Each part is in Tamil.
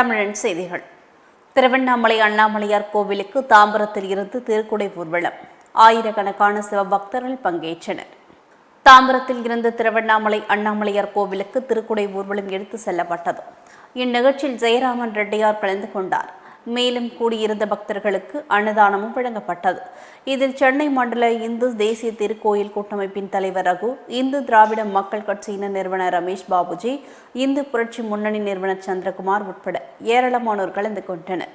தமிழன் செய்திகள். திருவண்ணாமலை அண்ணாமலையார் கோவிலுக்கு தாம்பரத்தில் இருந்து திருக்குடை ஊர்வலம். ஆயிரக்கணக்கான சிவபக்தர்கள் பங்கேற்றனர். தாம்பரத்தில் இருந்து திருவண்ணாமலை அண்ணாமலையார் கோவிலுக்கு திருக்குடை ஊர்வலம் எடுத்து செல்லப்பட்டது. இந்நிகழ்ச்சியில் ஜெயராமன் ரெட்டியார் கலந்து கொண்டார். மேலும் கூடியிருந்த பக்தர்களுக்கு அன்னதானமும் வழங்கப்பட்டது. இதில் சென்னை மண்டல இந்து தேசிய திருக்கோயில் கூட்டமைப்பின் தலைவர் ரகு இந்து திராவிட மக்கள் கட்சியினர் நிறுவனர் ரமேஷ் பாபுஜி இந்து புரட்சி முன்னணி நிறுவனர் சந்திரகுமார் உட்பட ஏராளமானோர் கலந்து கொண்டனர்.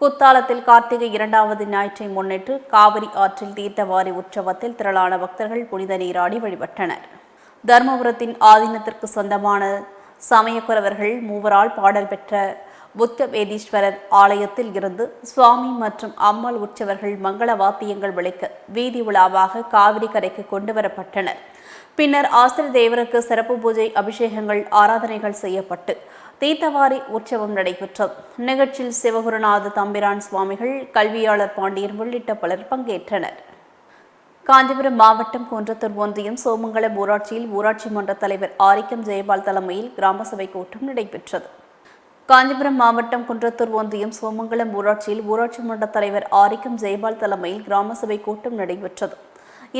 குத்தாலத்தில் கார்த்திகை இரண்டாவது ஞாயிற்றை முன்னிட்டு காவிரி ஆற்றில் தீர்த்தவாரி உற்சவத்தில் திரளான பக்தர்கள் புனித நீராடி வழிபட்டனர். தர்மபுரத்தின் ஆதீனத்திற்கு சொந்தமான சமயக்குறவர்கள் மூவரால் பாடல் பெற்ற புத்த வேதீஸ்வரர் ஆலயத்தில் இருந்து சுவாமி மற்றும் அம்மாள் உற்சவர்கள் மங்கள வாத்தியங்கள் விளைக்க வீதி உலாவாக காவிரி கரைக்கு கொண்டுவரப்பட்டனர் பின்னர் ஆசிரியர் தேவருக்கு சிறப்பு பூஜை அபிஷேகங்கள் ஆராதனைகள் செய்யப்பட்டு தீத்தவாரி உற்சவம் நடைபெற்றது. நிகழ்ச்சியில் சிவகுருநாத தம்பிரான் சுவாமிகள் கல்வியாளர் பாண்டியன் உள்ளிட்ட பலர் பங்கேற்றனர். காஞ்சிபுரம் மாவட்டம் குன்றத்தூர் ஒன்றியம் சோமங்கலம் ஊராட்சியில் ஊராட்சி மன்ற தலைவர் ஆரிக்கம் ஜெயபால் தலைமையில் கிராம சபை கூட்டம் நடைபெற்றது. காஞ்சிபுரம் மாவட்டம் குன்றத்தூர் ஒன்றியம் சோமங்கலம் ஊராட்சியில் ஊராட்சி மன்ற தலைவர் ஆரிக்கம் ஜெயபால் தலைமையில் கிராம சபை கூட்டம் நடைபெற்றது.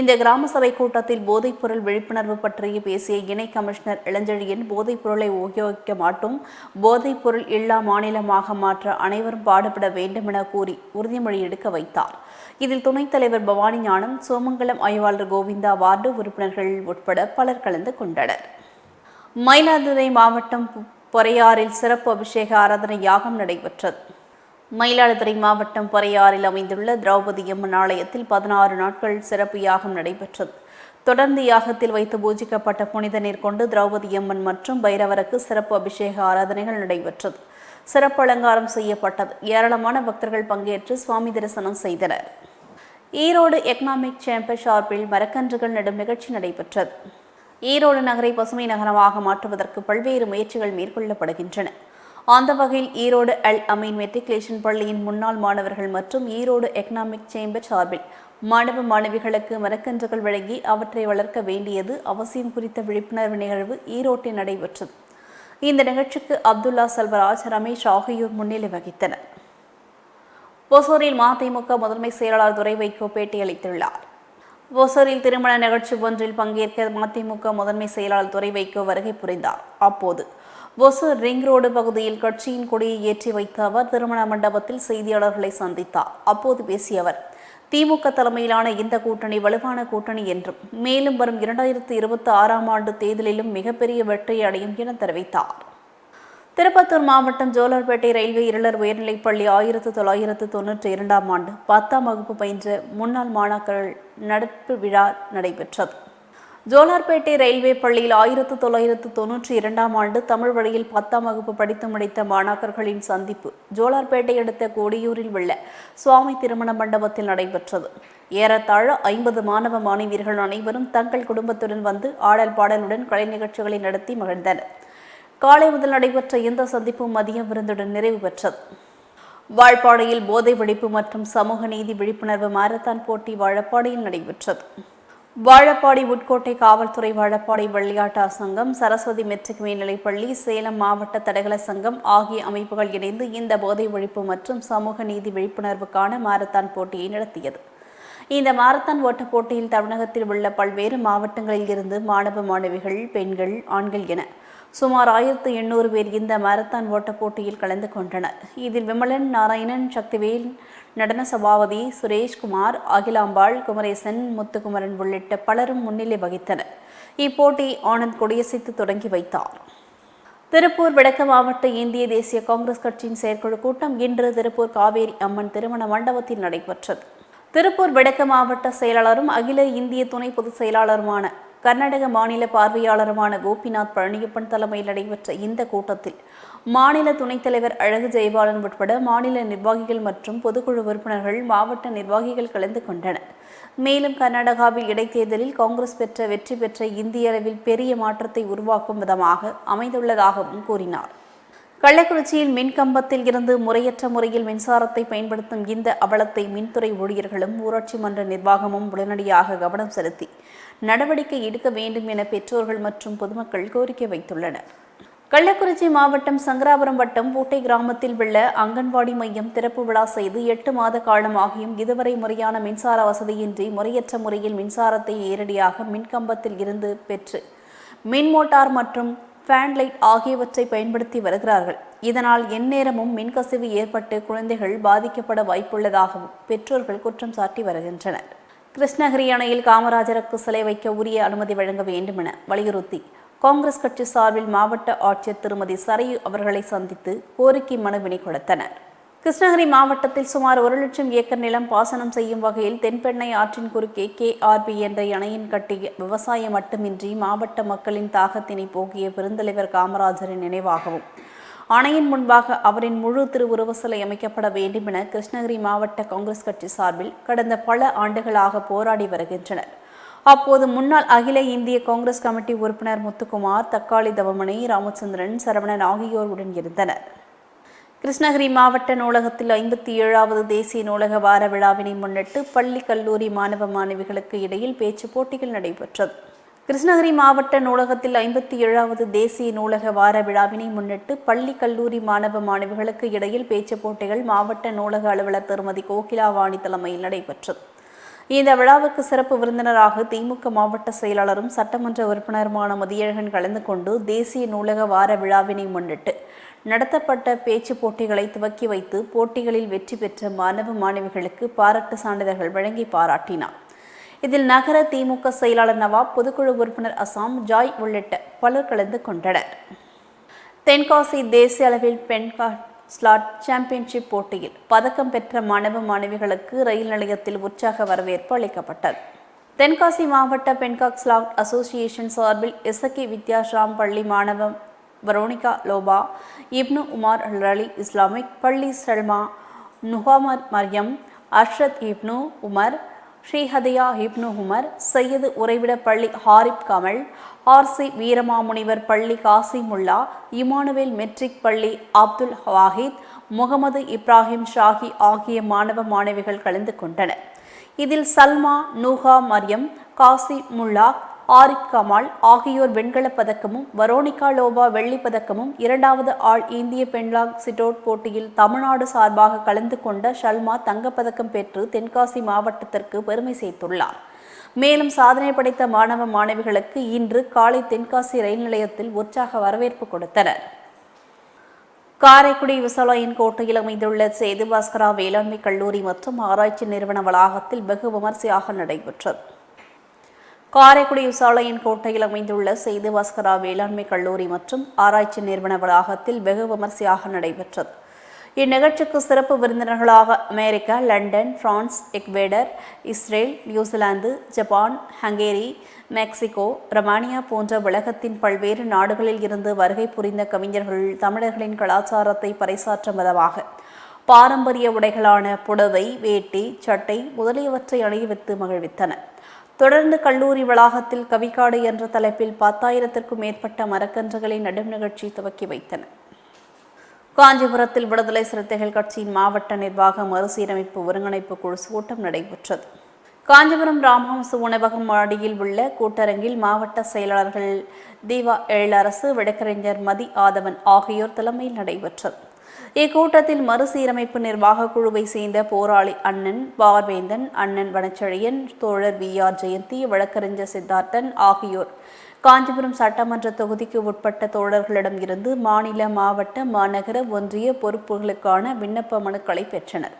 இந்த கிராம சபை கூட்டத்தில் போதைப் பொருள் விழிப்புணர்வு பற்றி பேசிய இணை கமிஷனர் இளஞ்செழியன் போதைப் பொருளை உபயோகிக்க மாட்டோம். போதைப் பொருள் இல்லா மாநிலமாக மாற்ற அனைவரும் பாடுபட வேண்டும் என கூறி உறுதிமொழி எடுக்க வைத்தார். இதில் துணைத் தலைவர் பவானி ஞானம் சோமங்கலம் ஆய்வாளர் கோவிந்தா வார்டு உறுப்பினர்கள் உட்பட பலர் கலந்து கொண்டனர். மயிலாடுதுறை மாவட்டம் பொறையாறில் சிறப்பு அபிஷேக ஆராதனை யாகம் நடைபெற்றது. மயிலாடுதுறை மாவட்டம் பொறையாறில் அமைந்துள்ள திரௌபதி அம்மன் ஆலயத்தில் பதினாறு நாட்கள் சிறப்பு யாகம் நடைபெற்றது. தொடர்ந்து யாகத்தில் வைத்து பூஜிக்கப்பட்ட புனித நீர் கொண்டு திரௌபதி அம்மன் மற்றும் பைரவருக்கு சிறப்பு அபிஷேக ஆராதனைகள் நடைபெற்றது. சிறப்பு அலங்காரம் செய்யப்பட்டது. ஏராளமான பக்தர்கள் பங்கேற்று சுவாமி தரிசனம் செய்தனர். ஈரோடு எக்கனாமிக் சேம்பர் சார்பில் மரக்கன்றுகள் நடும் நிகழ்ச்சி நடைபெற்றது. ஈரோடு நகரை பசுமை நகரமாக மாற்றுவதற்கு பல்வேறு முயற்சிகள் மேற்கொள்ளப்படுகின்றன. அந்த வகையில் ஈரோடு அல் அமீன் மெட்ரிகுலேஷன் பள்ளியின் முன்னாள் மாணவர்கள் மற்றும் ஈரோடு எக்கனாமிக் சேம்பர் சார்பில் மாணவ மாணவிகளுக்கு மரக்கன்றுகள் வழங்கி அவற்றை வளர்க்க வேண்டியது அவசியம் குறித்த விழிப்புணர்வு நிகழ்வு ஈரோட்டில் நடைபெற்றது. இந்த நிகழ்ச்சிக்கு அப்துல்லா செல்வராஜ் ரமேஷ் ஆகியோர் முன்னிலை வகித்தனர். ஒசூரில் மதிமுக முதன்மை செயலாளர் துறை வைகோ பேட்டியளித்துள்ளார். ஒசூரில் திருமண நிகழ்ச்சி ஒன்றில் பங்கேற்க மதிமுக முதன்மை செயலாளர் துறை வைகோ வருகை புரிந்தார். அப்போது ஒசூர் ரிங் ரோடு பகுதியில் கட்சியின் கொடியை ஏற்றி வைத்த அவர் திருமண மண்டபத்தில் செய்தியாளர்களை சந்தித்தார். அப்போது பேசிய அவர் திமுக தலைமையிலான இந்த கூட்டணி வலுவான கூட்டணி என்றும் மேலும் வரும் இரண்டாயிரத்தி இருபத்தி ஆறாம் ஆண்டு தேர்தலிலும் மிகப்பெரிய வெற்றி அடையும் என தெரிவித்தார். திருப்பத்தூர் மாவட்டம் ஜோலார்பேட்டை ரயில்வே இருளர் உயர்நிலைப் பள்ளி ஆயிரத்து தொள்ளாயிரத்து தொன்னூற்றி இரண்டாம் ஆண்டு பத்தாம் வகுப்பு பயின்ற முன்னாள் மாணாக்கர்கள் நடப்பு விழா நடைபெற்றது. ஜோலார்பேட்டை ரயில்வே பள்ளியில் ஆயிரத்து தொள்ளாயிரத்து தொன்னூற்றி இரண்டாம் ஆண்டு தமிழ் வழியில் பத்தாம் வகுப்பு படித்து முடித்த மாணாக்கர்களின் சந்திப்பு ஜோலார்பேட்டை அடுத்த கோடியூரில் உள்ள சுவாமி திருமண மண்டபத்தில் நடைபெற்றது. ஏறத்தாழ ஐம்பது மாணவ மாணவியர்கள் அனைவரும் தங்கள் குடும்பத்துடன் வந்து ஆடல் பாடலுடன் கலை நிகழ்ச்சிகளை நடத்தி மகிழ்ந்தனர். காலை முதல் நடைபெற்ற இந்த சந்திப்பு மதிய விருந்துடன் நிறைவு பெற்றது. வாழப்பாடையில் போதை வெடிப்பு மற்றும் சமூக நீதி விழிப்புணர்வு மாரத்தான் போட்டி வாழப்பாடியில் நடைபெற்றது. வாழப்பாடி உட்கோட்டை காவல்துறை வாழப்பாடி விளையாட்டு சங்கம் சரஸ்வதி மெட்ரிக் மேல்நிலைப்பள்ளி சேலம் மாவட்ட தடகள சங்கம் ஆகிய அமைப்புகள் இணைந்து இந்த போதை ஒழிப்பு மற்றும் சமூக நீதி விழிப்புணர்வுக்கான மாரத்தான் போட்டியை நடத்தியது. இந்த மாரத்தான் ஓட்டப் போட்டியில் தமிழகத்தில் உள்ள பல்வேறு மாவட்டங்களில் இருந்து மாணவ மாணவிகள் பெண்கள் ஆண்கள் என சுமார் ஆயிரத்து எண்ணூறு பேர் இந்த மாரத்தான் ஓட்டப் போட்டியில் கலந்து கொண்டனர். இதில் விமலன் நாராயணன் சக்திவேல் நடன சபாபதி சுரேஷ்குமார் அகிலாம்பாள் குமரேசன் முத்துக்குமரன் உள்ளிட்ட பலரும் முன்னிலை வகித்தனர். இப்போட்டி ஆனந்த் கொடியசைத்து தொடங்கி வைத்தார். திருப்பூர் வடக்கு மாவட்ட இந்திய தேசிய காங்கிரஸ் கட்சியின் செயற்குழு கூட்டம் இன்று திருப்பூர் காவேரி அம்மன் திருமண மண்டபத்தில் நடைபெற்றது. திருப்பூர் வடக்கு மாவட்ட செயலாளரும் அகில இந்திய துணை பொதுச் செயலாளருமான கர்நாடக மாநில பார்வையாளருமான கோபிநாத் பழனியப்பன் தலைமையில் நடைபெற்ற இந்த கூட்டத்தில் மாநில துணைத் தலைவர் அழகு ஜெயபாலன் உட்பட மாநில நிர்வாகிகள் மற்றும் பொதுக்குழு உறுப்பினர்கள் மாவட்ட நிர்வாகிகள் கலந்து கொண்டனர். மேலும் கர்நாடகாவில் இடைத்தேர்தலில் காங்கிரஸ் பெற்ற வெற்றி பெற்ற இந்திய அளவில் பெரிய மாற்றத்தை உருவாக்கும் விதமாக அமைந்துள்ளதாகவும் கூறினார். கள்ளக்குறிச்சியில் மின் கம்பத்தில் இருந்து முறையற்ற முறையில் மின்சாரத்தை பயன்படுத்தும் இந்த அவலத்தை மின்துறை ஊழியர்களும் ஊராட்சி மன்ற நிர்வாகமும் உடனடியாக கவனம் செலுத்தி நடவடிக்கை எடுக்க வேண்டும் என பெற்றோர்கள் மற்றும் பொதுமக்கள் கோரிக்கை வைத்துள்ளனர். கள்ளக்குறிச்சி மாவட்டம் சங்கராபுரம் வட்டம் பூட்டை கிராமத்தில் உள்ள அங்கன்வாடி மையம் திறப்பு விழா செய்து எட்டு மாத காலமாகியும் இதுவரை முறையான மின்சார வசதியின்றி முறையற்ற முறையில் மின்சாரத்தை நேரடியாக மின்கம்பத்தில் இருந்து பெற்று மின் மோட்டார் மற்றும் ஃபேன் லைட் ஆகியவற்றை பயன்படுத்தி வருகிறார்கள். இதனால் எந்நேரமும் மின்கசிவு ஏற்பட்டு குழந்தைகள் பாதிக்கப்பட வாய்ப்புள்ளதாகவும் பெற்றோர்கள் குற்றம் சாட்டி வருகின்றனர். கிருஷ்ணகிரி அணையில் காமராஜருக்கு சிலை வைக்க உரிய அனுமதி வழங்க வேண்டும் என வலியுறுத்தி காங்கிரஸ் கட்சி சார்பில் மாவட்ட ஆட்சியர் திருமதி சரையு அவர்களை சந்தித்து கோரிக்கை மனுவினை கொடுத்தனர். கிருஷ்ணகிரி மாவட்டத்தில் சுமார் ஒரு லட்சம் ஏக்கர் நிலம் பாசனம் செய்யும் வகையில் தென்பெண்ணை ஆற்றின் குறுக்கே கேஆர்பி என்ற இணையின் கட்டிய விவசாயம் மட்டுமின்றி மாவட்ட மக்களின் தாகத்தினை போக்கிய பெருந்தலைவர் காமராஜரின் நினைவாகவும் அணையின் முன்பாக அவரின் முழு திருவுருவ சிலை அமைக்கப்பட வேண்டும் என கிருஷ்ணகிரி மாவட்ட காங்கிரஸ் கட்சி சார்பில் கடந்த பல ஆண்டுகளாக போராடி வருகின்றனர். அப்போது முன்னாள் அகில இந்திய காங்கிரஸ் கமிட்டி உறுப்பினர் முத்துக்குமார் தக்காளி தவமணி ராமச்சந்திரன் சரவணன் ஆகியோர் உடன் இருந்தனர். கிருஷ்ணகிரி மாவட்ட நூலகத்தில் ஐம்பத்தி ஏழாவது தேசிய நூலக வார விழாவினை முன்னிட்டு பள்ளி கல்லூரி மாணவ மாணவிகளுக்கு இடையில் பேச்சு போட்டிகள் நடைபெற்றது. கிருஷ்ணகிரி மாவட்ட நூலகத்தில் ஐம்பத்தி ஏழாவது தேசிய நூலக வார விழாவினை முன்னிட்டு பள்ளி கல்லூரி மாணவ மாணவிகளுக்கு இடையில் பேச்சு போட்டிகள் மாவட்ட நூலக அலுவலர் திருமதி கோகிலாவாணி தலைமையில் நடைபெற்றது. இந்த விழாவுக்கு சிறப்பு விருந்தினராக திமுக மாவட்ட செயலாளரும் சட்டமன்ற உறுப்பினருமான மதியழகன் கலந்து கொண்டு தேசிய நூலக வார விழாவினை முன்னிட்டு நடத்தப்பட்ட பேச்சு போட்டிகளை துவக்கி வைத்து போட்டிகளில் வெற்றி பெற்ற மாணவ மாணவிகளுக்கு பாராட்டு சான்றிதழ்கள் வழங்கி பாராட்டினார். இதில் நகர திமுக செயலாளர் நவாப் பொதுக்குழு உறுப்பினர் அசாம் ஜாய் உள்ளிட்ட பலர் கலந்து கொண்டனர். தென்காசி தேசிய அளவில் பெண்கா ஸ்லாட் சாம்பியன்ஷிப் போட்டியில் பதக்கம் பெற்ற மாணவ மாணவிகளுக்கு ரயில் நிலையத்தில் உற்சாக வரவேற்பு அளிக்கப்பட்டது. தென்காசி மாவட்ட பென்காக் ஸ்லாட் அசோசியேஷன் சார்பில் இசக்கி வித்யாஸ்ராம் பள்ளி மாணவம் வரோனிகா லோபா இப்னு உமார் அலி இஸ்லாமிக் பள்ளி சல்மா நுஹாமர் மரியம் அஷ்ரத் இப்னு உமர் ஸ்ரீஹதியா இப்னு உமர் சையது உறைவிட பள்ளி ஹாரிப் கமல் ஆர்சி வீரமாமுனிவர் பள்ளி காசிமுல்லா இமானுவேல் மெட்ரிக் பள்ளி அப்துல் வாஹித் முகமது இப்ராஹிம் ஷாஹி ஆகிய மாணவ மாணவிகள் கலந்து கொண்டனர். இதில் சல்மா நூஹா மரியம் காசி முல்லா ஆரிக் கமால் ஆகியோர் வெண்கலப் பதக்கமும் வரோனிகா லோபா வெள்ளிப் பதக்கமும் இரண்டாவது ஆள் இந்திய பெண்லாங் சிட்டோட் போட்டியில் தமிழ்நாடு சார்பாக கலந்து கொண்ட ஷல்மா தங்கப்பதக்கம் பெற்று தென்காசி மாவட்டத்திற்கு பெருமை சேர்த்துள்ளார். மேலும் சாதனை படைத்த மாணவ மாணவிகளுக்கு இன்று காலை தென்காசி ரயில் நிலையத்தில் உற்சாக வரவேற்பு கொடுத்தனர். காரைக்குடி விவசாயின் கோட்டையில் அமைந்துள்ள சேது பாஸ்கரா வேளாண்மை கல்லூரி மற்றும் ஆராய்ச்சி நிறுவன வளாகத்தில் வெகு விமர்சையாக நடைபெற்றது. காரைக்குடி சாலையின் கோட்டையில் அமைந்துள்ள செய்து பாஸ்கரா வேளாண்மை கல்லூரி மற்றும் ஆராய்ச்சி நிறுவன வளாகத்தில் வெகு விமர்சையாக நடைபெற்றது. இந்நிகழ்ச்சிக்கு சிறப்பு விருந்தினர்களாக America London France Ecuador Israel New Zealand Japan Hungary Mexico Romania போன்ற உலகத்தின் பல்வேறு நாடுகளில் இருந்து வருகை புரிந்த கவிஞர்கள் தமிழர்களின் கலாச்சாரத்தை பறைசாற்றும் விதமாக பாரம்பரிய உடைகளான புடவை வேட்டி சட்டை முதலியவற்றை அணிவித்து மகிழ்வித்தனர். தொடர்ந்து கல்லூரி வளாகத்தில் கவிக்காடு என்ற தலைப்பில் பத்தாயிரத்திற்கும் மேற்பட்ட மரக்கன்றுகளை நடும் நிகழ்ச்சி துவக்கி வைத்தனர். காஞ்சிபுரத்தில் விடுதலை சிறுத்தைகள் கட்சியின் மாவட்ட நிர்வாக மறுசீரமைப்பு ஒருங்கிணைப்பு குழு கூட்டம் நடைபெற்றது. காஞ்சிபுரம் ராமஹம்ச உணவகம் மாடியில் உள்ள கூட்டரங்கில் மாவட்ட செயலாளர்கள் தீவா எழிலரசு வழக்கறிஞர் மதி ஆதவன் ஆகியோர் தலைமையில் நடைபெற்றது. இக்கூட்டத்தில் மறுசீரமைப்பு நிர்வாக குழுவை சேர்ந்த போராளி அண்ணன் பார்வேந்தன் அண்ணன் வனச்செழியன் தோழர் வி. ஆர். ஜெயந்தி வழக்கறிஞர் சித்தார்த்தன் ஆகியோர். காஞ்சிபுரம் சட்டமன்ற தொகுதிக்கு உட்பட்ட தோழர்களிடம் இருந்து மாநில மாவட்ட மாநகர ஒன்றிய பொறுப்புகளுக்கான விண்ணப்ப மனுக்களை பெற்றனர்.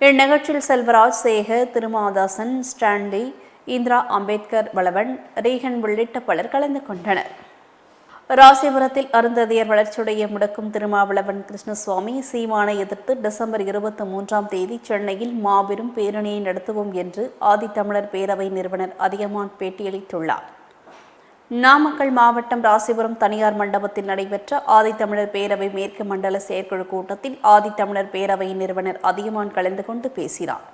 இந்நிகழ்ச்சியில் செல்வராஜ் சேகர் திருமாதாசன் ஸ்டான்லி இந்திரா அம்பேத்கர் வளவன் ரீகன் உள்ளிட்ட பலர் கலந்து கொண்டனர். ராசிபுரத்தில் அருந்ததியர் வளர்ச்சியுடைய முடக்கும் திருமாவளவன் கிருஷ்ணசுவாமி சீமானை எதிர்த்து டிசம்பர் இருபத்தி மூன்றாம் தேதி சென்னையில் மாபெரும் பேரணியை நடத்துவோம் என்று ஆதித்தமிழர் பேரவை நிறுவனர் அதிகமான் பேட்டியளித்துள்ளார். நாமக்கல் மாவட்டம் ராசிபுரம் தனியார் மண்டபத்தில் நடைபெற்ற ஆதித்தமிழர் பேரவை மேற்கு மண்டல செயற்குழு கூட்டத்தில் ஆதித்தமிழர் பேரவை நிறுவனர் அதிகமான் கலந்து கொண்டு பேசினார்.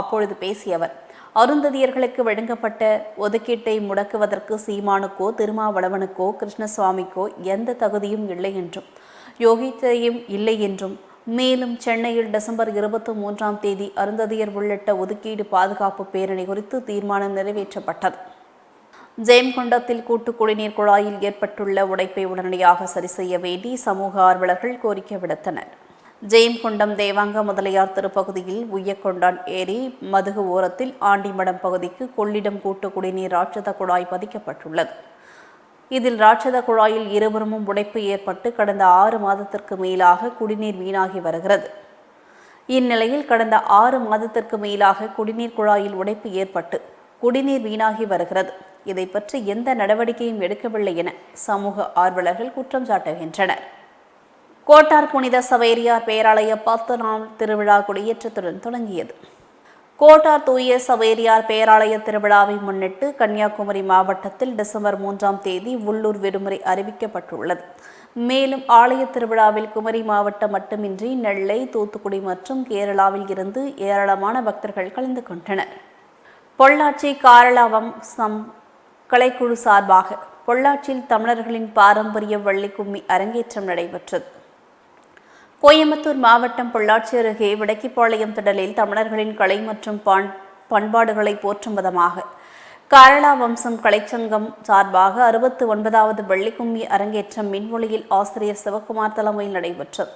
அப்பொழுது பேசிய அவர் அருந்ததியர்களுக்கு வழங்கப்பட்ட ஒதுக்கீட்டை முடக்குவதற்கு சீமானுக்கோ திருமாவளவனுக்கோ கிருஷ்ணசுவாமிக்கோ எந்த தகுதியும் இல்லை என்றும் யோகித்தையும் இல்லை என்றும் மேலும் சென்னையில் டிசம்பர் இருபத்தி மூன்றாம் தேதி அருந்ததியர் உள்ளிட்ட ஒதுக்கீடு பாதுகாப்பு பேரணி குறித்து தீர்மானம் நிறைவேற்றப்பட்டது. ஜெயம்கொண்டத்தில் கூட்டு குடிநீர் குழாயில் ஏற்பட்டுள்ள உடைப்பை உடனடியாக சரி செய்ய வேண்டி சமூக ஆர்வலர்கள் கோரிக்கை விடுத்தனர். ஜெயம்கொண்டம் தேவாங்க முதலியார் திருப்பகுதியில் உய்யக்கொண்டான் ஏரி மதுகு ஓரத்தில் ஆண்டிமடம் பகுதிக்கு கொள்ளிடம் கூட்டு குடிநீர் ராட்சத குழாய் பதிக்கப்பட்டுள்ளது. இதில் ராட்சத குழாயில் இருபுறமும் உடைப்பு ஏற்பட்டு கடந்த ஆறு மாதத்திற்கு மேலாக குடிநீர் வீணாகி வருகிறது. இந்நிலையில் கடந்த ஆறு மாதத்திற்கு மேலாக குடிநீர் குழாயில் உடைப்பு ஏற்பட்டு குடிநீர் வீணாகி வருகிறது. இதை பற்றி எந்த நடவடிக்கையும் எடுக்கவில்லை என சமூக ஆர்வலர்கள் குற்றம் சாட்டுகின்றனர். கோட்டார் புனித சவேரியார் பேராலய பத்து நாள் திருவிழா கொடியேற்றத்துடன் தொடங்கியது. கோட்டார் தூய சவேரியார் பேராலய திருவிழாவை முன்னிட்டு கன்னியாகுமரி மாவட்டத்தில் டிசம்பர் மூன்றாம் தேதி உள்ளூர் விடுமுறை அறிவிக்கப்பட்டுள்ளது. மேலும் ஆலய திருவிழாவில் குமரி மாவட்டம் மட்டுமின்றி நெல்லை தூத்துக்குடி மற்றும் கேரளாவில் இருந்து ஏராளமான பக்தர்கள் கலந்து கொண்டனர். பொள்ளாச்சி காரளாவம் சம் கலைக்குழு சார்பாக பொள்ளாச்சியில் தமிழர்களின் பாரம்பரிய வள்ளி கும்மி அரங்கேற்றம் நடைபெற்றது. கோயம்புத்தூர் மாவட்டம் பொள்ளாச்சி அருகே விடக்கிப்பாளையம் திடலில் தமிழர்களின் கலை மற்றும் பண் பண்பாடுகளை போற்றும் விதமாக. காரளா வம்சம் கலைச்சங்கம் சார்பாக அறுபத்து ஒன்பதாவது வெள்ளிக்கும்மி அரங்கேற்றம் மின்மொழியில் ஆசிரியர் சிவகுமார் தலைமையில் நடைபெற்றது.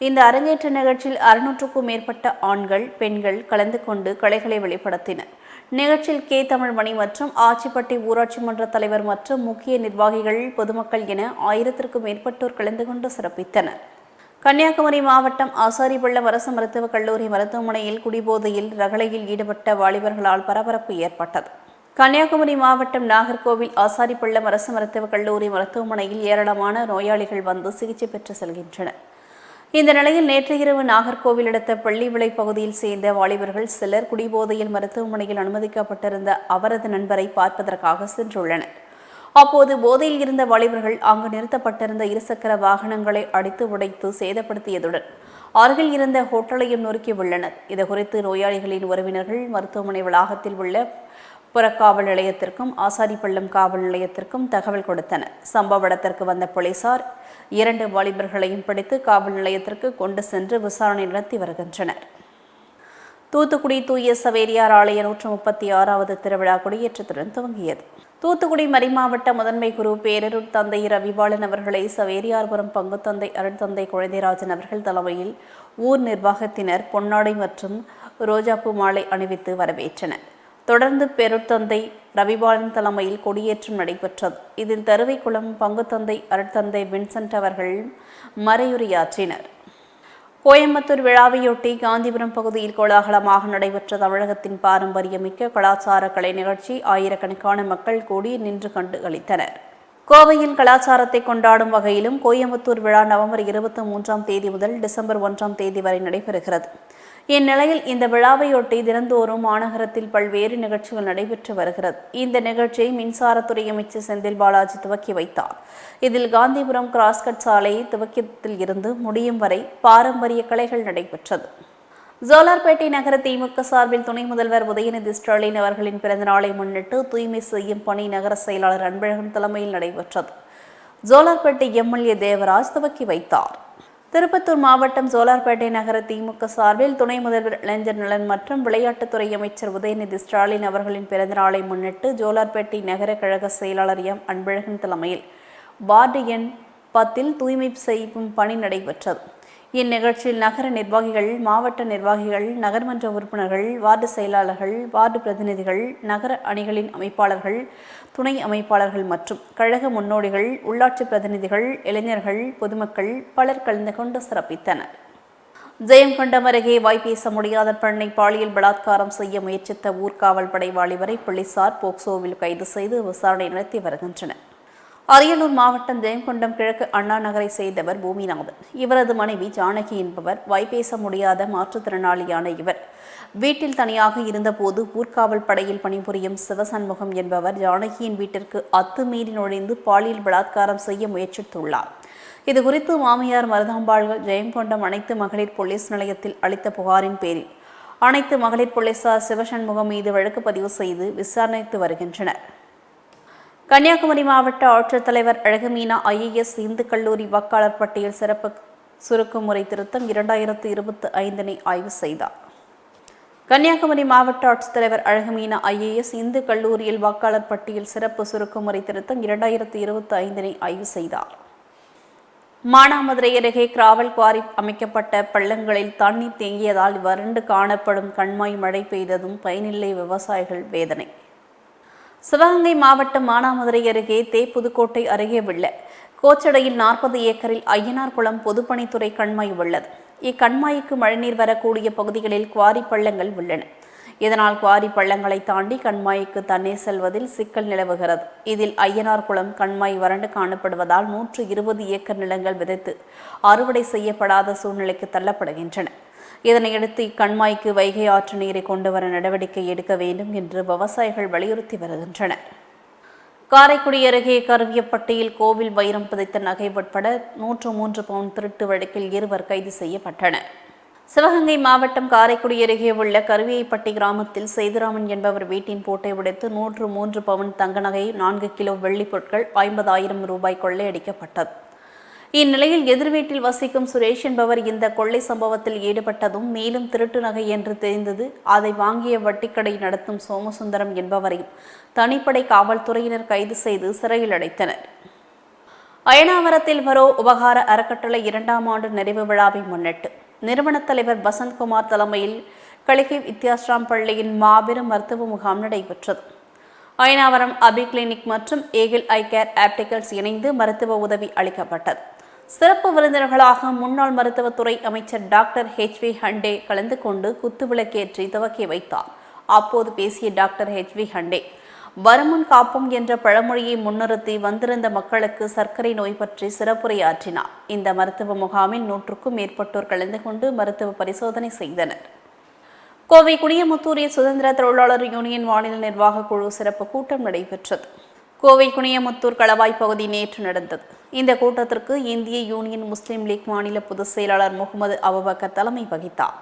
இந்த அரங்கேற்ற நிகழ்ச்சியில் அறுநூற்றுக்கும் மேற்பட்ட ஆண்கள் பெண்கள் கலந்து கொண்டு கலைகளை வெளிப்படுத்தினர். நிகழ்ச்சியில் கே. தமிழ்மணி மற்றும் ஆச்சிப்பட்டி ஊராட்சி மன்ற தலைவர் மற்றும் முக்கிய நிர்வாகிகள் பொதுமக்கள் என ஆயிரத்திற்கும் மேற்பட்டோர் கலந்து கொண்டு சிறப்பித்தனர். கன்னியாகுமரி மாவட்டம் ஆசாரிபள்ளம் அரசு மருத்துவக் கல்லூரி மருத்துவமனையில் குடிபோதையில் ரகளையில் ஈடுபட்ட வாலிபர்களால் பரபரப்பு ஏற்பட்டது. கன்னியாகுமரி மாவட்டம் நாகர்கோவில் ஆசாரிப்பள்ளம் அரசு மருத்துவக் கல்லூரி மருத்துவமனையில் ஏராளமான நோயாளிகள் வந்து சிகிச்சை பெற்று செல்கின்றனர். இந்த நிலையில் நேற்று இரவு நாகர்கோவில் அடுத்த பள்ளிவிளை பகுதியில் சேர்ந்த வாலிபர்கள் சிலர் குடிபோதையில் மருத்துவமனையில் அனுமதிக்கப்பட்டிருந்த அவரது நண்பரை பார்ப்பதற்காக சென்றுள்ளனர். அப்போது போதையில் இருந்த வாலிபர்கள் அங்கு நிறுத்தப்பட்டிருந்த இருசக்கர வாகனங்களை அடித்து உடைத்து சேதப்படுத்தியதுடன் அருகில் இருந்த ஹோட்டலையும் நொறுக்கி உள்ளனர். இதுகுறித்து நோயாளிகளின் உறவினர்கள் மருத்துவமனை வளாகத்தில் உள்ள புறக்காவல் நிலையத்திற்கும் ஆசாரிப்பள்ளம் காவல் நிலையத்திற்கும் தகவல் கொடுத்தனர். சம்பவ இடத்திற்கு வந்த போலீசார் இரண்டு வாலிபர்களையும் பிடித்து காவல் நிலையத்திற்கு கொண்டு சென்று விசாரணை நடத்தி வருகின்றனர். தூத்துக்குடி தூய சவேரியார் ஆலய நூற்று முப்பத்தி ஆறாவது திருவிழா கொடியேற்றத்துடன் துவங்கியது. தூத்துக்குடி மறைமாவட்ட முதன்மை குரு பேரருட் தந்தை ரவிபாலன் அவர்களை சவேரியார்புரம் பங்குத்தந்தை அருட்தந்தை குழந்தைராஜன் அவர்கள் தலைமையில் ஊர் நிர்வாகத்தினர் பொன்னாடை மற்றும் ரோஜாப்பூ மாலை அணிவித்து வரவேற்றனர். தொடர்ந்து பெருத்தந்தை ரவிபாலன் தலைமையில் கொடியேற்றம் நடைபெற்றது. இதில் தருவைக்குளம் பங்குத்தந்தை அருட்தந்தை வின்சென்ட் அவர்கள் மறையுரையாற்றினர். கோயம்புத்தூர் விழாவையொட்டி காந்திபுரம் பகுதியில் கோலாகலமாக நடைபெற்ற தமிழகத்தின் பாரம்பரியமிக்க கலாச்சார கலை நிகழ்ச்சி ஆயிரக்கணக்கான மக்கள் கூடி நின்று கண்டு அளித்தனர் கோவையில் கலாச்சாரத்தை கொண்டாடும் வகையிலும் கோயம்புத்தூர் விழா நவம்பர் இருபத்தி மூன்றாம் தேதி முதல் டிசம்பர் ஒன்றாம் தேதி வரை நடைபெறுகிறது. இந்நிலையில் இந்த விழாவையொட்டி தினந்தோறும் மாநகரத்தில் பல்வேறு நிகழ்ச்சிகள் நடைபெற்று வருகிறது. இந்த நிகழ்ச்சியை மின்சாரத்துறை அமைச்சர் செந்தில் பாலாஜி துவக்கி வைத்தார். இதில் காந்திபுரம் கிராஸ்கட் சாலை துவக்கத்தில் இருந்து முடியும் வரை பாரம்பரிய கலைகள் நடைபெற்றது. ஜோலார்பேட்டை நகர திமுக சார்பில் துணை முதல்வர் உதயநிதி ஸ்டாலின் அவர்களின் பிறந்தநாளை முன்னிட்டு தூய்மை செய்யும் பணி நகர செயலாளர் அன்பழகன் தலைமையில் நடைபெற்றது. ஜோலார்பேட்டை எம்எல்ஏ தேவராஜ் துவக்கி வைத்தார். திருப்பத்தூர் மாவட்டம் சோலார்பேட்டை நகர திமுக சார்பில் துணை முதல்வர் இளைஞர் நலன் மற்றும் விளையாட்டுத்துறை அமைச்சர் உதயநிதி ஸ்டாலின் அவர்களின் பிறந்தநாளை முன்னிட்டு ஜோலார்பேட்டை நகர கழக செயலாளர் எம். அன்பழகன் தலைமையில் வார்டு எண் பத்தில் தூய்மை செய்யும் பணி நடைபெற்றது. இந்நிகழ்ச்சியில் நகர நிர்வாகிகள் மாவட்ட நிர்வாகிகள் நகர்மன்ற உறுப்பினர்கள் வார்டு செயலாளர்கள் வார்டு பிரதிநிதிகள் நகர அணிகளின் அமைப்பாளர்கள் துணை அமைப்பாளர்கள் மற்றும் கழக முன்னோடிகள் உள்ளாட்சி பிரதிநிதிகள் இளைஞர்கள் பொதுமக்கள் பலர் கலந்து கொண்டு சிறப்பித்தனர். ஜெயங்கொண்டம் அருகே வாய் பேச முடியாத பெண்ணை பாலியல் பலாத்காரம் செய்ய முயற்சித்த ஊர்காவல் படை வாலிபரை போலீசார் போக்சோவில் கைது செய்து விசாரணை நடத்தி வருகின்றனர். அரியலூர் மாவட்டம் ஜெயங்கொண்டம் கிழக்கு அண்ணா நகரை சேர்ந்தவர் பூமிநாதன். இவரது மனைவி ஜானகி என்பவர் வாய்ப்பேச முடியாத மாற்றுத்திறனாளியான இவர். வீட்டில் தனியாக இருந்தபோது ஊர்காவல் படையில் பணிபுரியும் சிவசண்முகம் என்பவர் ஜானகியின் வீட்டிற்கு அத்துமீறி நுழைந்து பாலியல் பலாத்காரம் செய்ய முயற்சித்துள்ளார். இதுகுறித்து மாமியார் மருதாம்பாள்கள் ஜெயங்கொண்டம் அனைத்து மகளிர் போலீஸ் நிலையத்தில் அளித்த புகாரின் பேரில் அனைத்து மகளிர் போலீசார் சிவசண்முகம் மீது வழக்கு பதிவு செய்து விசாரணைத்து வருகின்றனர். கன்னியாகுமரி மாவட்ட ஆட்சித்தலைவர் அழகுமீனா ஐஏஎஸ் இந்து கல்லூரி வாக்காளர் பட்டியல் சிறப்பு சுருக்குமுறை திருத்தம் இரண்டாயிரத்து இருபத்தி ஐந்தினை ஆய்வு செய்தார். கன்னியாகுமரி மாவட்ட ஆட்சித்தலைவர் அழகுமீனா ஐஏஎஸ் இந்து கல்லூரியில் வாக்காளர் பட்டியல் சிறப்பு சுருக்குமுறை திருத்தம் இரண்டாயிரத்து இருபத்தி ஐந்தினை ஆய்வு செய்தார். மானாமதுரை அருகே கிராவல் குவாரி அமைக்கப்பட்ட பள்ளங்களில் தண்ணீர் தேங்கியதால் வறண்டு காணப்படும் கண்மாய் மழை பெய்ததும் பயனில்லை விவசாயிகள் வேதனை. சிவகங்கை மாவட்டம் மானாமதுரை அருகே தே புதுக்கோட்டை அருகே உள்ள கோச்சடையில் நாற்பது ஏக்கரில் ஐயனார் குளம் பொதுப்பணித்துறை கண்மாய் உள்ளது. இக்கண்மாய்க்கு மழைநீர் வரக்கூடிய பகுதிகளில் குவாரி பள்ளங்கள் உள்ளன. இதனால் குவாரி பள்ளங்களை தாண்டி கண்மாய்க்கு தண்ணீர் செல்வதில் சிக்கல் நிலவுகிறது. இதில் ஐயனார் குளம் கண்மாய் வறண்டு காணப்படுவதால் நூற்று இருபது ஏக்கர் நிலங்கள் விதைத்து அறுவடை செய்யப்படாத சூழ்நிலைக்கு தள்ளப்படுகின்றன. இதனையடுத்து இக்கண்மாய்க்கு வைகை ஆற்று நீரை கொண்டு வர நடவடிக்கை எடுக்க வேண்டும் என்று விவசாயிகள் வலியுறுத்தி வருகின்றனர். காரைக்குடி அருகே கருவியப்பட்டியில் கோவில் வைரம் புதைத்த நகை உட்பட நூற்று மூன்று பவுன் திருட்டு வழக்கில் இருவர் கைது செய்யப்பட்டனர். சிவகங்கை மாவட்டம் காரைக்குடி அருகே உள்ள கருவியைப்பட்டி கிராமத்தில் சேதுராமன் என்பவர் வீட்டின் பூட்டை உடைத்து நூற்று மூன்று பவுன் தங்க நகை நான்கு கிலோ வெள்ளிப் பொருட்கள் ஐம்பதாயிரம் ரூபாய் கொள்ளையடிக்கப்பட்டது. இந்நிலையில் எதிர் வீட்டில் வசிக்கும் சுரேஷ் என்பவர் இந்த கொள்ளை சம்பவத்தில் ஈடுபட்டதும் மேலும் திருட்டு நகை என்று தெரிந்தது. அதை வாங்கிய வட்டிக்கடை நடத்தும் சோமசுந்தரம் என்பவரையும் தனிப்படை காவல்துறையினர் கைது செய்து சிறையில் அடைத்தனர். அயனாவரத்தில் வரோ உபகார அறக்கட்டளை இரண்டாம் ஆண்டு நிறைவு விழாவை முன்னிட்டு நிறுவனத் தலைவர் வசந்த்குமார் தலைமையில் கலிகை வித்யாஸ்ராம் பள்ளியின் மாபெரும் மருத்துவ முகாம் நடைபெற்றது. அயனாவரம் அபி கிளினிக் மற்றும் ஏகில் ஐ கேர் ஆப்டிகல்ஸ் இணைந்து மருத்துவ உதவி அளிக்கப்பட்டது. சிறப்பு விருந்தினர்களாக முன்னாள் மருத்துவத்துறை அமைச்சர் டாக்டர் ஹெச் வி ஹண்டே கலந்து கொண்டு குத்துவிளக்கேற்றி துவக்கி வைத்தார். அப்போது பேசிய டாக்டர் ஹெச் வி ஹண்டே வருமுன் காப்போம் என்ற பழமொழியை முன்னிறுத்தி வந்திருந்த மக்களுக்கு சர்க்கரை நோய் பற்றி சிறப்புரையாற்றினார். இந்த மருத்துவ முகாமில் நூற்றுக்கும் மேற்பட்டோர் கலந்து கொண்டு மருத்துவ பரிசோதனை செய்தனர். கோவை குடியமுத்தூரில் சுதந்திர தொழிலாளர் யூனியன் மாநில நிர்வாக குழு சிறப்பு கூட்டம் நடைபெற்றது. கோவை குனியமுத்தூர் களவாய் பகுதி நேற்று நடந்தது. இந்த கூட்டத்திற்கு இந்திய யூனியன் முஸ்லீம் லீக் மாநில பொதுச் செயலாளர் முகமது அபுபக்கர் தலைமை வகித்தார்.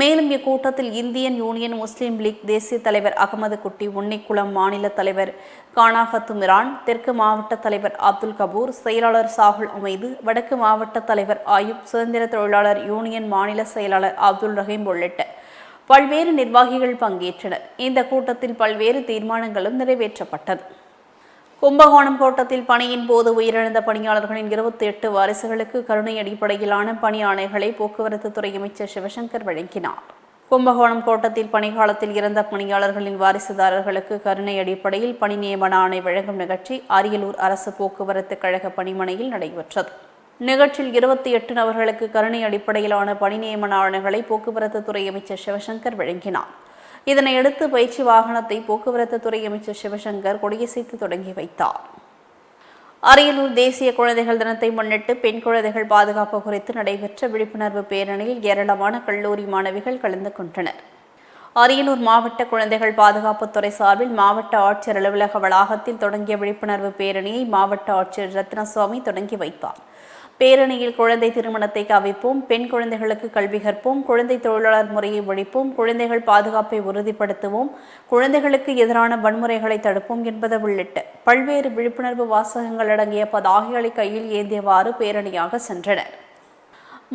மேலும் இக்கூட்டத்தில் இந்தியன் யூனியன் முஸ்லீம் லீக் தேசிய தலைவர் அகமது குட்டி உன்னிக்குளம் மாநில தலைவர் கானாகத்து மிரான் தெற்கு மாவட்ட தலைவர் அப்துல் கபூர் செயலாளர் சாகுல் அமைது வடக்கு மாவட்ட தலைவர் ஆயுப் சுதந்திர தொழிலாளர் யூனியன் மாநில செயலாளர் அப்துல் ரஹீம் உள்ளிட்ட பல்வேறு நிர்வாகிகள் பங்கேற்றனர். இந்த கூட்டத்தில் பல்வேறு தீர்மானங்களும் நிறைவேற்றப்பட்டது. கும்பகோணம் கோட்டத்தில் பணியின் போது உயிரிழந்த பணியாளர்களின் இருபத்தி எட்டு வாரிசுகளுக்கு கருணை அடிப்படையிலான பணி ஆணைகளை போக்குவரத்து துறை அமைச்சர் சிவசங்கர் வழங்கினார். கும்பகோணம் கோட்டத்தில் பணிக்காலத்தில் இறந்த பணியாளர்களின் வாரிசுதாரர்களுக்கு கருணை அடிப்படையில் பணி நியமன ஆணை வழங்கும் நிகழ்ச்சி அரியலூர் அரசு போக்குவரத்து கழக பணிமனையில் நடைபெற்றது. நிகழ்ச்சியில் இருபத்தி எட்டு நபர்களுக்கு கருணை அடிப்படையிலான பணி நியமன ஆணைகளை போக்குவரத்து துறை அமைச்சர் சிவசங்கர் வழங்கினார். இதனையடுத்து பயிற்சி வாகனத்தை போக்குவரத்து துறை அமைச்சர் சிவசங்கர் கொடியசைத்து தொடங்கி வைத்தார். அரியலூர் தேசிய குழந்தைகள் தினத்தை முன்னிட்டு பெண் குழந்தைகள் பாதுகாப்பு குறித்து நடைபெற்ற விழிப்புணர்வு பேரணியில் ஏராளமான கல்லூரி மாணவிகள் கலந்து கொண்டனர். அரியலூர் மாவட்ட குழந்தைகள் பாதுகாப்புத்துறை சார்பில் மாவட்ட ஆட்சியர் அலுவலக வளாகத்தில் தொடங்கிய விழிப்புணர்வு பேரணியை மாவட்ட ஆட்சியர் ரத்னசுவாமி தொடங்கி வைத்தார். பேரணியில் குழந்தை திருமணத்தை கவிப்போம் பெண் குழந்தைகளுக்கு கல்வி கற்போம் குழந்தை தொழிலாளர் முறையை ஒழிப்போம் குழந்தைகள் பாதுகாப்பை உறுதிப்படுத்துவோம் குழந்தைகளுக்கு எதிரான வன்முறைகளை தடுப்போம் என்பது உள்ளிட்ட பல்வேறு விழிப்புணர்வு வாசகங்கள் அடங்கிய பதாகைகளை கையில் ஏந்தியவாறு பேரணியாக சென்றனர்.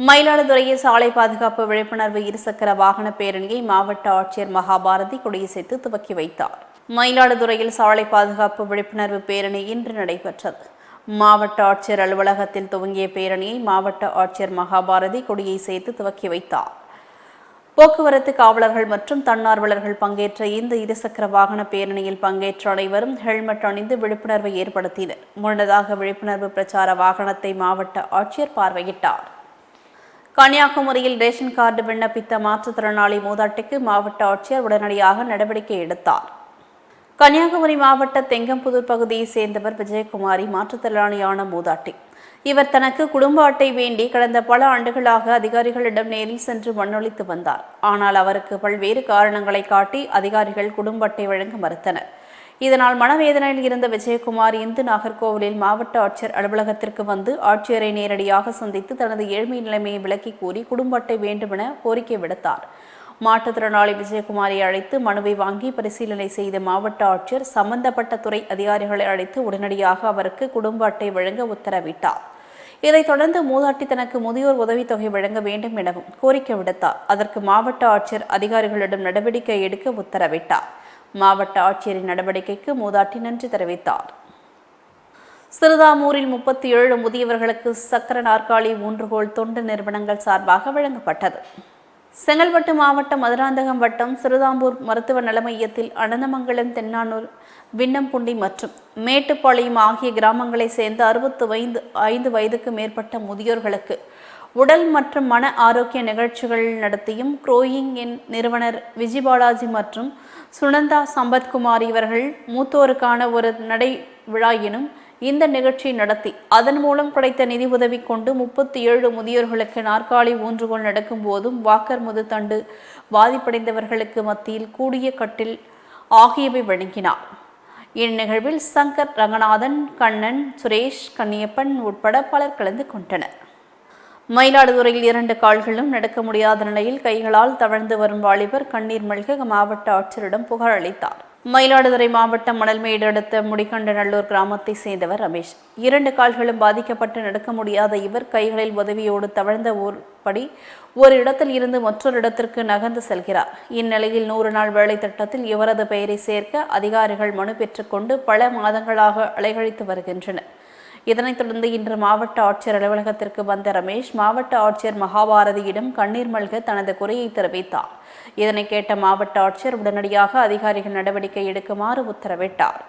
மயிலாடுதுறையில் சாலை பாதுகாப்பு விழிப்புணர்வு இருசக்கர வாகன பேரணியை மாவட்ட ஆட்சியர் மகாபாரதி கொடியசைத்து துவக்கி வைத்தார். மயிலாடுதுறையில் சாலை பாதுகாப்பு விழிப்புணர்வு பேரணி இன்று நடைபெற்றது. மாவட்ட ஆட்சியர் அலுவலகத்தில் துவங்கிய பேரணியை மாவட்ட ஆட்சியர் மகாபாரதி கொடியை சேர்த்து துவக்கி வைத்தார். போக்குவரத்து காவலர்கள் மற்றும் தன்னார்வலர்கள் பங்கேற்ற இந்த இருசக்கர வாகன பேரணியில் பங்கேற்ற அனைவரும் ஹெல்மெட் அணிந்து விழிப்புணர்வை ஏற்படுத்தினர். முன்னதாக விழிப்புணர்வு பிரச்சார வாகனத்தை மாவட்ட ஆட்சியர் பார்வையிட்டார். கன்னியாகுமரியில் ரேஷன் கார்டு விண்ணப்பித்த மாற்றுத்திறனாளி மூதாட்டிக்கு மாவட்ட ஆட்சியர் உடனடியாக நடவடிக்கை எடுத்தார். கன்னியாகுமரி மாவட்ட தெங்கம்புதூர் பகுதியை சேர்ந்தவர் விஜயகுமாரி மாற்றுத்திறனாளியான மூதாட்டி. இவர் தனக்கு குடும்ப அட்டை வேண்டி கடந்த பல ஆண்டுகளாக அதிகாரிகளிடம் நேரில் சென்று மண்ணொழித்து வந்தார். ஆனால் அவருக்கு பல்வேறு காரணங்களை காட்டி அதிகாரிகள் குடும்ப அட்டை வழங்க மறுத்தனர். இதனால் மனவேதனையில் இருந்த விஜயகுமார் இந்து நாகர்கோவிலில் மாவட்ட ஆட்சியர் அலுவலகத்திற்கு வந்து ஆட்சியரை நேரடியாக சந்தித்து தனது ஏழ்மை நிலைமையை விளக்கி கூறி குடும்ப அட்டை வேண்டுமென கோரிக்கை விடுத்தார். மாற்றுத்திறனாளி விஜயகுமாரை அழைத்து மனுவை வாங்கி பரிசீலனை செய்த மாவட்ட ஆட்சியர் சம்பந்தப்பட்ட துறை அதிகாரிகளை அழைத்து உடனடியாக அவருக்கு குடும்ப அட்டை வழங்க உத்தரவிட்டார். இதைத் தொடர்ந்து மூதாட்டி தனக்கு முதியோர் உதவித்தொகை வழங்க வேண்டும் எனவும் கோரிக்கை விடுத்தார். அதற்கு மாவட்ட ஆட்சியர் அதிகாரிகளிடம் நடவடிக்கை எடுக்க உத்தரவிட்டார். மாவட்ட ஆட்சியரின் நடவடிக்கைக்கு மூதாட்டி நன்றி தெரிவித்தார். சிறுதாமூரில் முப்பத்தி ஏழு முதியவர்களுக்கு சக்கர நாற்காலி ஊன்றுகோல் தொண்டு நிறுவனங்கள் சார்பாக வழங்கப்பட்டது. செங்கல்பட்டு மாவட்டம் மதுராந்தகம் வட்டம் சிறுதாம்பூர் மருத்துவ நல மையத்தில் அனந்தமங்கலம் தென்னானூர் விண்ணம்புண்டி மற்றும் மேட்டுப்பாளையம் ஆகிய கிராமங்களைச் சேர்ந்த அறுபத்து ஐந்து ஐந்து வயதுக்கு மேற்பட்ட முதியோர்களுக்கு உடல் மற்றும் மன ஆரோக்கிய நிகழ்ச்சிகள் நடத்தியும் குரோயிங் என் நிறுவனர் விஜய் பாலாஜி மற்றும் சுனந்தா சம்பத்குமார் இவர்கள் மூத்தோருக்கான ஒரு நடை விழா எனும் இந்த நிகழ்ச்சி நடத்தி அதன் மூலம் கிடைத்த நிதி உதவி கொண்டு முப்பத்தி ஏழு முதியோர்களுக்கு நாற்காலி ஊன்றுகோல் நடக்கும் போதும் வாக்கர் முதுதண்டு பாதிப்படைந்தவர்களுக்கு மத்தியில் கூடிய கட்டில் ஆகியவை வழங்கினார். இந்நிகழ்வில் சங்கர் ரங்கநாதன் கண்ணன் சுரேஷ் கன்னியப்பன் உட்பட பலர் கலந்து கொண்டனர். மயிலாடுதுறையில் இரண்டு கால்களும் நடக்க முடியாத நிலையில் கைகளால் தவழ்ந்து வரும் வாலிபர் கண்ணீர் மல்க மாவட்ட ஆட்சியரிடம் புகார் அளித்தார். மயிலாடுதுறை மாவட்டம் மணல்மேடு அடுத்த முடிகண்டநல்லூர் கிராமத்தை சேர்ந்தவர் ரமேஷ். இரண்டு கால்களும் பாதிக்கப்பட்டு நடக்க முடியாத இவர் கைகளில் உதவியோடு தவழ்ந்த ஊர்படி படி ஒரு இடத்தில் இருந்து மற்றொரு இடத்திற்கு நகர்ந்து செல்கிறார். இந்நிலையில் நூறு நாள் வேலை திட்டத்தில் இவரது பெயரை சேர்க்க அதிகாரிகள் மனு பெற்றுக்கொண்டு பல மாதங்களாக அலைகழித்து வருகின்றனர். இதனைத் தொடர்ந்து இன்று மாவட்ட ஆட்சியர் அலுவலகத்திற்கு வந்த ரமேஷ் மாவட்ட ஆட்சியர் மகாபாரதியிடம் கண்ணீர் மல்க தனது குறையை தெரிவித்தார். இதனை கேட்ட மாவட்ட ஆட்சியர் உடனடியாக அதிகாரிகள் நடவடிக்கை எடுக்குமாறு உத்தரவிட்டார்.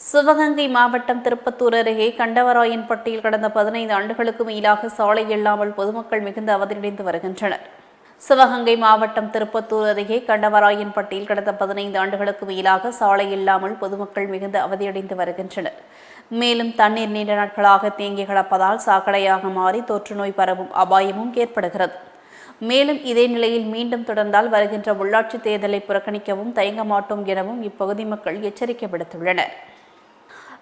சிவகங்கை மாவட்டம் திருப்பத்தூர் அருகே கண்டவராயன்பட்டியில் கடந்த பதினைந்து ஆண்டுகளுக்கு மேலாக சாலை இல்லாமல் பொதுமக்கள் மிகுந்த அவதியடைந்து வருகின்றனர். சிவகங்கை மாவட்டம் திருப்பத்தூர் அருகே கண்டவராயன்பட்டியில் கடந்த பதினைந்து ஆண்டுகளுக்கு மேலாக சாலை இல்லாமல் பொதுமக்கள் மிகுந்த அவதியடைந்து வருகின்றனர். மேலும் தண்ணீர் நீண்ட நாட்களாக தேங்கி கிடப்பதால் சாக்கடையாக மாறி தொற்றுநோய் பரவும் அபாயமும் ஏற்படுகிறது. மேலும் இதே நிலையில் மீண்டும் தொடர்ந்தால் வருகின்ற உள்ளாட்சி தேர்தலை புறக்கணிக்கவும் தயங்க மாட்டோம் எனவும் இப்பகுதி மக்கள் எச்சரிக்கை விடுத்துள்ளனர்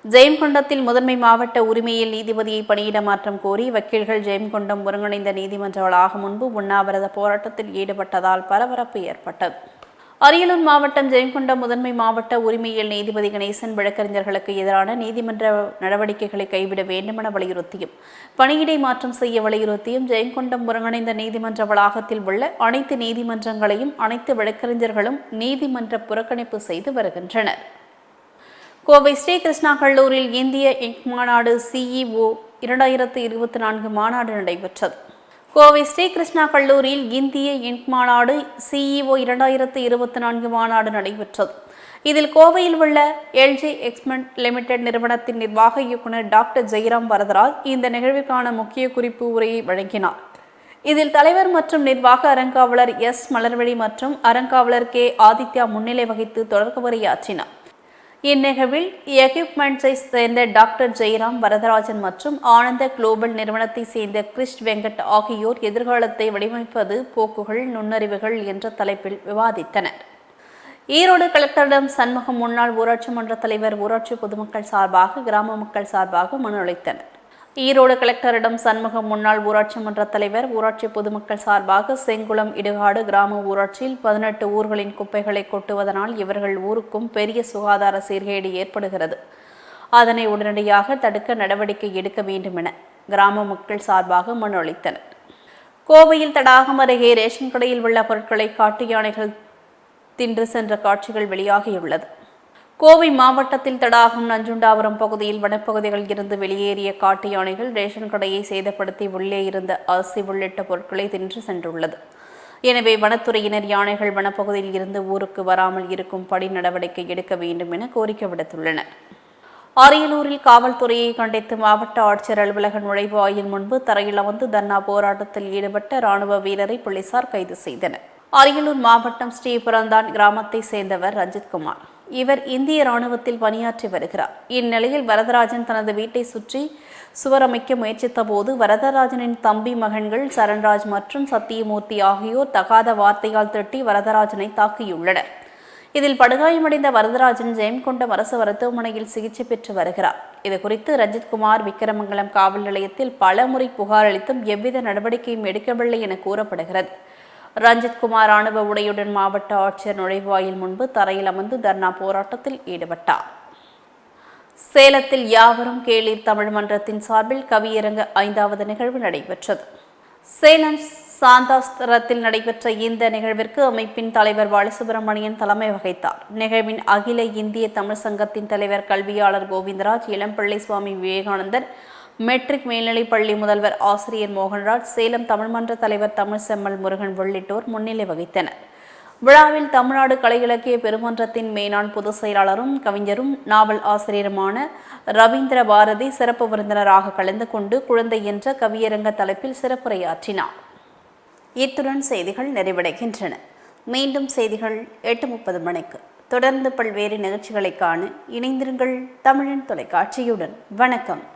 ஜெயம்கொண்டத்தில் முதன்மை மாவட்ட உரிமையில் நீதிபதியை பணியிட மாற்றம் கோரி வக்கீல்கள் ஜெயம்கொண்டம் ஒருங்கிணைந்த நீதிமன்ற வளாகம் முன்பு உண்ணாவிரத போராட்டத்தில் ஈடுபட்டதால் பரபரப்பு ஏற்பட்டது. அரியலூர் மாவட்டம் ஜெயங்கொண்டம் முதன்மை மாவட்ட உரிமையியல் நீதிபதி கணேசன் வழக்கறிஞர்களுக்கு எதிரான நீதிமன்ற நடவடிக்கைகளை கைவிட வேண்டுமென வலியுறுத்தியும் பணியிடை மாற்றம் செய்ய வலியுறுத்தியும் ஜெயங்கொண்டம் ஒருங்கிணைந்த நீதிமன்ற வளாகத்தில் உள்ள அனைத்து நீதிமன்றங்களையும் அனைத்து வழக்கறிஞர்களும் நீதிமன்ற புறக்கணிப்பு செய்து வருகின்றனர். கோவை ஸ்ரீகிருஷ்ணா கல்லூரியில் இந்திய இங்க் மாநாடு சிஇஓ இரண்டாயிரத்து இருபத்தி நான்கு மாநாடு நடைபெற்றது. கோவை ஸ்ரீகிருஷ்ணா கல்லூரியில் இந்திய இன்க் மாநாடு சிஇஓ இரண்டாயிரத்து இருபத்தி நான்கு மாநாடு நடைபெற்றது. இதில் கோவையில் உள்ள எல்ஜி எக்ஸ்மெண்ட் லிமிடெட் நிறுவனத்தின் நிர்வாக இயக்குநர் டாக்டர் ஜெயராம் வரதராஜ் இந்த நிகழ்விற்கான முக்கிய குறிப்பு உரையை வழங்கினார். இதில் தலைவர் மற்றும் நிர்வாக அறங்காவலர் எஸ் மலர்வழி மற்றும் அறங்காவலர் கே ஆதித்யா முன்னிலை வகித்து தொடர்பு உரையாற்றினார் இந்நிகழ்வில் எக்யூப்மெண்ட்ஸை சேர்ந்த டாக்டர் ஜெயராம் வரதராஜன் மற்றும் ஆனந்த குளோபல் நிறுவனத்தை சேர்ந்த கிறிஸ்ட் வெங்கட் ஆகியோர் எதிர்காலத்தை வடிவமைப்பது போக்குகள் நுண்ணறிவுகள் என்ற தலைப்பில் விவாதித்தனர். ஈரோடு கலெக்டரிடம் சண்முகம் முன்னாள் ஊராட்சி மன்ற தலைவர் ஊராட்சி பொதுமக்கள் சார்பாக கிராம மக்கள் சார்பாக மனு அளித்தனர். ஈரோடு கலெக்டரிடம் சண்முகம் முன்னாள் ஊராட்சி மன்ற தலைவர் ஊராட்சி பொதுமக்கள் சார்பாக செங்குளம் இடுகாடு கிராம ஊராட்சியில் பதினெட்டு ஊர்களின் குப்பைகளை கொட்டுவதனால் இவர்கள் ஊருக்கும் பெரிய சுகாதார சீர்கேடு ஏற்படுகிறது. அதனை உடனடியாக தடுக்க நடவடிக்கை எடுக்க வேண்டும் என கிராம மக்கள் சார்பாக மனு அளித்தனர். கோவையில் தடாகம் அருகே ரேஷன் கடையில் உள்ள பொருட்களை காட்டு யானைகள் தின்று சென்ற காட்சிகள் வெளியாகியுள்ளது. கோவை மாவட்டத்தில் தடாகம் நஞ்சுண்டாபுரம் பகுதியில் வனப்பகுதிகளில் இருந்து வெளியேறிய காட்டு யானைகள் ரேஷன் கடையை சேதப்படுத்தி உள்ளே இருந்த அரிசி உள்ளிட்ட பொருட்களை தின்று சென்றுள்ளது. எனவே வனத்துறையினர் யானைகள் வனப்பகுதியில் இருந்து ஊருக்கு வராமல் இருக்கும் படி நடவடிக்கை எடுக்க வேண்டும் என கோரிக்கை விடுத்துள்ளனர். அரியலூரில் காவல்துறையை கண்டித்து மாவட்ட ஆட்சியர் அலுவலக நுழைவாயில் முன்பு தரையில் அமர்ந்து தர்ணா போராட்டத்தில் ஈடுபட்ட ராணுவ வீரரை போலீசார் கைது செய்தனர். அரியலூர் மாவட்டம் ஸ்ரீபுரந்தான் கிராமத்தை சேர்ந்தவர் ரஞ்சித்குமார் இவர் இந்திய ராணுவத்தில் பணியாற்றி வருகிறார். இந்நிலையில் வரதராஜன் தனது வீட்டை சுற்றி சுவர் அமைக்க முயற்சித்த போது வரதராஜனின் தம்பி மகன்கள் சரண்ராஜ் மற்றும் சத்தியமூர்த்தி ஆகியோர் தகாத வார்த்தையால் திட்டி வரதராஜனை தாக்கியுள்ளனர். இதில் படுகாயமடைந்த வரதராஜன் ஜெயம்கொண்டம் அரசு மருத்துவமனையில் சிகிச்சை பெற்று வருகிறார். இதுகுறித்து ரஞ்சித்குமார் விக்கிரமங்கலம் காவல் நிலையத்தில் பலமுறை புகார் அளித்தும் எவ்வித நடவடிக்கையும் எடுக்கவில்லை என கூறப்படுகிறது. ரஞ்சித்குமார் ராணுவ உடையுடன் மாவட்ட ஆட்சியர் நுழைவாயில் முன்பு தரையில் அமர்ந்து தர்ணா போராட்டத்தில் ஈடுபட்டார். சேலத்தில் யாவரும் கேளீர் தமிழ் மன்றத்தின் சார்பில் கவியரங்க ஐந்தாவது நிகழ்வு நடைபெற்றது. சேலம் சாந்தாஸ்திரத்தில் நடைபெற்ற இந்த நிகழ்விற்கு அமைப்பின் தலைவர் பாலசுப்ரமணியன் தலைமை வகித்தார். நிகழ்வின் அகில இந்திய தமிழ் சங்கத்தின் தலைவர் கல்வியாளர் கோவிந்தராஜ் இளம்பிள்ளை சுவாமி விவேகானந்தர் மெட்ரிக் மேல்நிலைப் பள்ளி முதல்வர் ஆசிரியர் மோகன்ராஜ் சேலம் தமிழ்மன்ற தலைவர் தமிழ் செம்மல் முருகன் உள்ளிட்டோர் முன்னிலை வகித்தனர். விழாவில் தமிழ்நாடு கலை இலக்கிய பெருமன்றத்தின் மேனான் பொதுச் செயலாளரும் கவிஞரும் நாவல் ஆசிரியருமான ரவீந்திர பாரதி சிறப்பு விருந்தினராக கலந்து கொண்டு குழந்தை என்ற கவியரங்க தலைப்பில் சிறப்புரையாற்றினார். இத்துடன் செய்திகள் நிறைவடைகின்றன. மீண்டும் செய்திகள் எட்டு முப்பது மணிக்கு. தொடர்ந்து பல்வேறு நிகழ்ச்சிகளை காண இணைந்திருங்கள் தமிழன் தொலைக்காட்சியுடன். வணக்கம்.